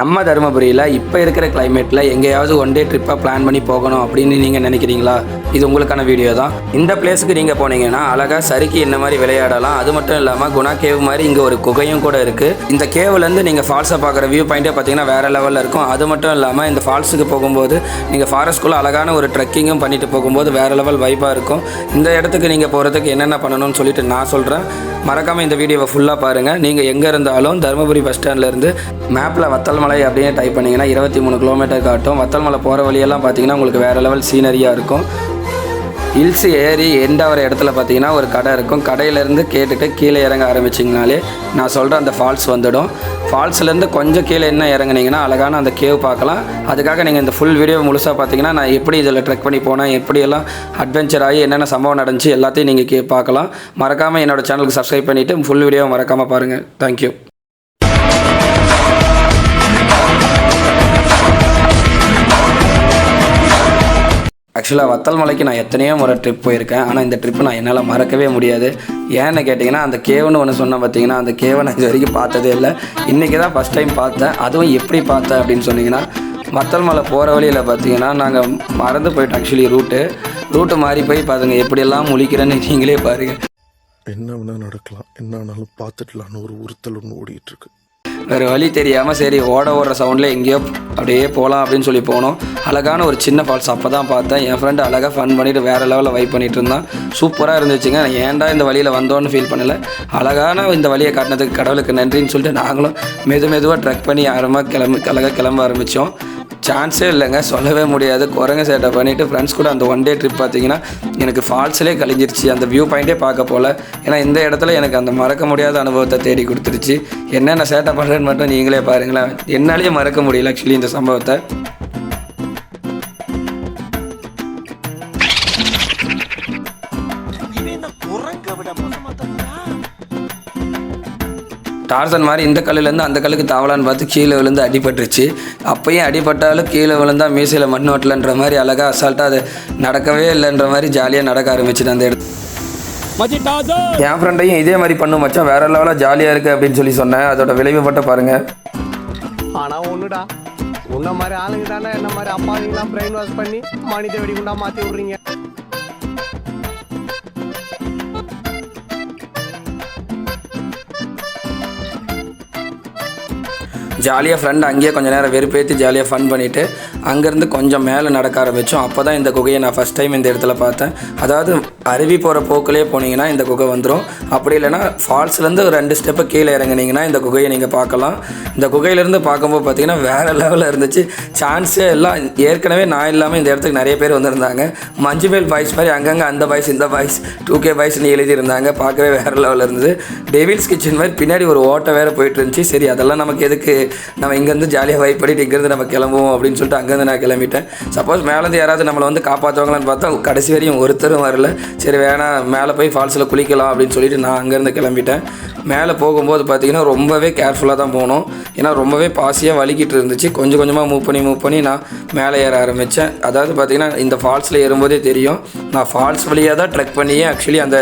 நம்ம தருமபுரியில் இப்போ இருக்கிற கிளைமேட்டில் எங்கேயாவது ஒன் டே ட்ரிப்பாக பிளான் பண்ணி போகணும் அப்படின்னு நீங்கள் நினைக்கிறீங்களா? இது உங்களுக்கான வீடியோ தான். இந்த பிளேஸுக்கு நீங்கள் போனீங்கன்னா அழகாக சறுக்கி இந்த மாதிரி விளையாடலாம். அது மட்டும் இல்லாமல் குணா கேவ் மாதிரி இங்கே ஒரு குகையும் கூட இருக்குது இந்த கேவ்லேருந்து நீங்கள் ஃபால்ஸை பார்க்குற வியூ பாயிண்ட்டே பார்த்தீங்கன்னா வேறு லெவலில் இருக்கும். அது மட்டும் இல்லாமல் இந்த ஃபால்ஸுக்கு போகும்போது நீங்கள் ஃபாரஸ்ட்குள்ளே அழகான ஒரு ட்ரெக்கிங்கும் பண்ணிட்டு போகும்போது வேறு லெவல் வைப்பாக இருக்கும். இந்த இடத்துக்கு நீங்கள் போகிறதுக்கு என்னென்ன பண்ணணும்னு சொல்லிட்டு நான் சொல்கிறேன் மறக்காமல் இந்த வீடியோவை ஃபுல்லாக பாருங்கள் நீங்கள் எங்கே இருந்தாலும் தருமபுரி பஸ் ஸ்டாண்ட்லேருந்து மேப்பில் வத்தல்மலை அப்படின்னு டைப் பண்ணிங்கன்னா இருபத்தி மூணு கிலோமீட்டர் காட்டும். வத்தல்மலை போகிற வழியெல்லாம் பார்த்தீங்கன்னா உங்களுக்கு வேறு லெவல் சீனரியாக இருக்கும். ஹில்ஸ் ஏறி எண்டாகிற இடத்துல பார்த்தீங்கன்னா ஒரு கடை இருக்கும். கடையிலேருந்து கேட்டுட்டு கீழே இறங்க ஆரம்பிச்சிங்கனாலே நான் சொல்கிற அந்த ஃபால்ஸ் வந்துடும். ஃபால்ஸ்லேருந்து கொஞ்சம் கீழே என்ன இறங்குனீங்கன்னா அழகான அந்த கேவ் பார்க்கலாம். அதுக்காக நீங்கள் இந்த ஃபுல் வீடியோ முழுசாக பார்த்தீங்கன்னா நான் எப்படி இதில் ட்ரெக் பண்ணி போனேன் எப்படியெல்லாம் அட்வென்ச்சர் ஆகி என்னென்ன சம்பவம் நடந்துச்சு எல்லாத்தையும் நீங்கள் கே பார்க்கலாம். மறக்காமல் என்னோடய சேனலுக்கு சப்ஸ்கிரைப் பண்ணிவிட்டு ஃபுல் வீடியோ மறக்காமல் பாருங்கள் தேங்க்யூ ஆக்சுவலாக வத்தல் மலைக்கு நான் எத்தனையோ முறை ட்ரிப் போயிருக்கேன். ஆனால் இந்த ட்ரிப்பு நான் என்னால் மறக்கவே முடியாது. ஏன்னு கேட்டிங்கன்னா அந்த கேவுன்னு ஒன்று சொன்னேன் பார்த்தீங்கன்னா அந்த கேவை நான் இது வரைக்கும் பார்த்ததே இல்லை. இன்றைக்கி தான் ஃபஸ்ட் டைம் பார்த்தேன். அதுவும் எப்படி பார்த்தேன் அப்படின்னு சொன்னிங்கன்னா வத்தல் மலை போகிற வழியில் பார்த்தீங்கன்னா நாங்கள் மறந்து போயிட்டோம் ஆக்சுவலி ரூட்டு ரூட்டு மாறி போய் பாருங்க எப்படியெல்லாம் முழிக்கிறேன்னு நீங்களே பாருங்கள் என்ன வேணால் நடக்கலாம். என்ன ஆனாலும் பார்த்துடலான்னு ஒரு உறுத்தல் ஒன்று ஓடிட்டுருக்கு வேறு வழி தெரியாமல் சரி ஓட ஓடுற சவுண்டில் எங்கேயோ அப்படியே போகலாம் அப்படின்னு சொல்லி போனோம். அழகான ஒரு சின்ன ஃபால்ஸ் அப்போ தான் பார்த்தேன். என் ஃப்ரெண்டு அழகாக ஃபன் பண்ணிவிட்டு வேறு லெவலில் வைப் பண்ணிட்டு இருந்தான். சூப்பராக இருந்துச்சுங்க. நான் ஏன்டா இந்த வழியில் வந்தோன்னு ஃபீல் பண்ணல. அழகான இந்த வழியை காட்டினதுக்கு கடவுளுக்கு நன்றின்னு சொல்லிட்டு நாங்களும் மெது மெதுவாக ட்ரெக் பண்ணி ஆரம்பமாக கிளம்பி அழகாக கிளம்ப ஆரம்பித்தோம் சான்ஸே இல்லைங்க. சொல்லவே முடியாது. குரங்க சேட்டை பண்ணிவிட்டு ஃப்ரெண்ட்ஸ் கூட அந்த ஒன் டே ட்ரிப் பார்த்தீங்கன்னா எனக்கு ஃபால்ஸ்லேயே கழிஞ்சிருச்சு. அந்த வியூ பாயிண்ட்டே பார்க்க போல. ஏன்னா இந்த இடத்துல எனக்கு அந்த மறக்க முடியாத அனுபவத்தை தேடி கொடுத்துருச்சு. என்னென்ன சேட்டை பண்ணுறேன்னு மட்டும் நீங்களே பாருங்களேன். என்னாலேயே மறக்க முடியல ஆக்சுவலி இந்த சம்பவத்தை. டார்சன் மாதிரி இந்த கல்லுலேருந்து அந்த கல்லுக்கு தாவலான்னு பார்த்து கீழே விழுந்து அடிபட்டுருச்சு. அப்பயும் அடிபட்டாலும் கீழே விழுந்தா மீசையில் மண் ஓட்டலன்ற மாதிரி அழகாக அசால்ட்டாக அது நடக்கவே இல்லைன்ற மாதிரி ஜாலியாக நடக்க ஆரம்பிச்சுட்டு அந்த இடத்து என் ஃப்ரெண்டையும் இதே மாதிரி பண்ணும் மச்சான். வேற லெவலாக ஜாலியாக இருக்குது அப்படின்னு சொல்லி சொன்னேன். அதோட விளைவு மட்டும் பாருங்கள் ஆனா ஒண்ணுடா. உன்ன மாதிரி ஆளுங்க தானே. என்ன மாதிரி அப்பாவிங்களாம் பிரெயின் வாஷ் பண்ணி மனித வெடிகுண்டா மாத்தி விடுறீங்க? ஜாலியாக ஃப்ரெண்ட் அங்கேயே கொஞ்சம் நேரம் வெறுப்பேற்றி ஜாலியாக ஃபன் பண்ணிவிட்டு அங்கேருந்து கொஞ்சம் மேலே நடக்க ஆரம்பித்தோம். அப்போ தான் இந்த குகையை நான் ஃபஸ்ட் டைம் இந்த இடத்துல பார்த்தேன். அதாவது அருவி போகிற போக்கிலே போனீங்கன்னா இந்த குகை வந்துடும் அப்படி இல்லைன்னா ஃபால்ஸ்லேருந்து ஒரு ரெண்டு ஸ்டெப்பு கீழே இறங்குனீங்கன்னா இந்த குகையை நீங்கள் பார்க்கலாம். இந்த குகையிலேருந்து பார்க்கும்போது பார்த்தீங்கன்னா வேறு லெவலில் இருந்துச்சு. சான்ஸே எல்லாம் ஏற்கனவே நான் இல்லாமல் இந்த இடத்துக்கு நிறைய பேர் வந்திருந்தாங்க. மஞ்சுமேல் பாய்ஸ் மாதிரி அங்கங்கே அந்த பாய்ஸ் இந்த பாய்ஸ் டூ கே பாய்ஸ்னு எழுதியிருந்தாங்க. பார்க்கவே வேறு லெவலில் இருந்தது. டெவில்ஸ் கிச்சன் மாதிரி பின்னாடி ஒரு ஓட்டை வேறு போயிட்டு இருந்துச்சு. சரி அதெல்லாம் நமக்கு எதுக்கு? நம்ம இங்கேருந்து ஜாலியாக வைப் பண்ணிட்டு இங்கேருந்து நம்ம கிளம்புவோம் அப்படின்னு சொல்லிட்டு அங்கே அங்கேருந்து நான் கிளம்பிட்டேன். சப்போஸ் மேலேருந்து யாராவது நம்மளை வந்து காப்பாற்றுவாங்களான்னு பார்த்தா கடைசி வரையும் ஒருத்தரும் வரல. சரி வேணாம் மேலே போய் ஃபால்ஸில் குளிக்கலாம் அப்படின்னு சொல்லிட்டு நான் அங்கேருந்து கிளம்பிட்டேன். மேலே போகும்போது பார்த்தீங்கன்னா ரொம்பவே கேர்ஃபுல்லாக தான் போனோம். ஏன்னா ரொம்பவே பாசியாக வலிக்கிட்டு இருந்துச்சு. கொஞ்சம் கொஞ்சமாக மூவ் பண்ணி மூவ் பண்ணி நான் மேலே ஏற ஆரம்பித்தேன் அதாவது பார்த்தீங்கன்னா இந்த ஃபால்ஸில் ஏறும்போதே தெரியும். நான் ஃபால்ஸ் வழியாக தான் ட்ரெக் பண்ணியே ஆக்சுவலி அந்த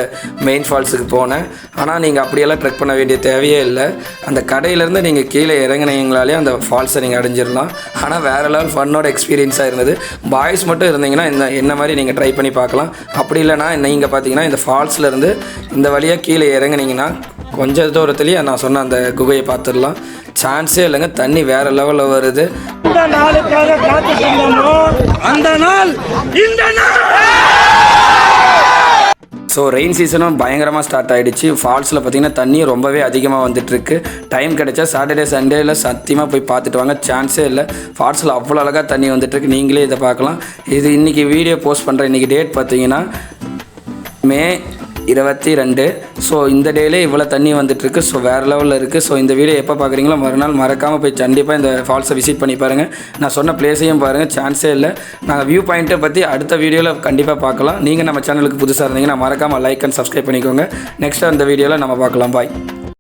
மெயின் ஃபால்ஸுக்கு போனேன். ஆனால் நீங்கள் அப்படியெல்லாம் ட்ரெக் பண்ண வேண்டிய தேவையே இல்லை. அந்த கடையிலேருந்து நீங்கள் கீழே இறங்குனீங்களாலே அந்த ஃபால்ஸை நீங்கள் அடைஞ்சிடலாம். ஆனால் வேறு லெவல் ஃபன்னோட எக்ஸ்பீரியன்ஸாக இருந்தது. பாய்ஸ் மட்டும் இருந்தீங்கன்னா இந்த என்ன மாதிரி நீங்கள் ட்ரை பண்ணி பார்க்கலாம். அப்படி இல்லைனா நீங்கள் பார்த்தீங்கன்னா இந்த ஃபால்ஸ்லேருந்து இந்த வழியாக கீழே இறங்குனீங்கன்னா கொஞ்ச தூரத்துலேயே நான் சொன்ன அந்த குகையை பார்த்துடலாம். சான்ஸே இல்லைங்க தண்ணி வேறு லெவலில் வருது. அந்த நாள் இந்த நாள்! ஸோ ரெயின் சீசனும் பயங்கரமாக ஸ்டார்ட் ஆகிடுச்சு ஃபால்ஸில் பார்த்தீங்கன்னா தண்ணி ரொம்பவே அதிகமாக வந்துட்டுருக்கு. டைம் கிடைச்சா சாட்டர்டே சண்டேயில் சத்தியமாக போய் பார்த்துட்டு வாங்க. சான்ஸே இல்லை. ஃபால்ஸில் அவ்வளோ அழகாக தண்ணி வந்துட்டுருக்கு. நீங்களே இதை பார்க்கலாம். இது இன்றைக்கி வீடியோ போஸ்ட் பண்ணுற இன்றைக்கி டேட் பார்த்தீங்கன்னா மே இருபத்தி ரெண்டு ஸோ இந்த டேலே இவ்வளோ தண்ணி வந்துட்டுருக்கு. ஸோ வேறு லெவலில் இருக்குது ஸோ இந்த வீடியோ எப்போ பார்க்குறீங்களோ மறுநாள் மறக்காமல் போய் கண்டிப்பாக இந்த ஃபால்ஸை விசிட் பண்ணி பாருங்கள் நான் சொன்ன பிளேஸையும் பாருங்கள் சான்ஸே இல்லை. நாங்கள் வியூ பாயிண்ட்டை பற்றி அடுத்த வீடியோவில் கண்டிப்பாக பார்க்கலாம் நீங்கள் நம்ம சேனலுக்கு புதுசாக இருந்தீங்கன்னா மறக்காமல் லைக் அண்ட் சப்ஸ்கிரைப் பண்ணிக்கோங்க. நெக்ஸ்ட் அந்த வீடியோவில் நம்ம பார்க்கலாம் பாய்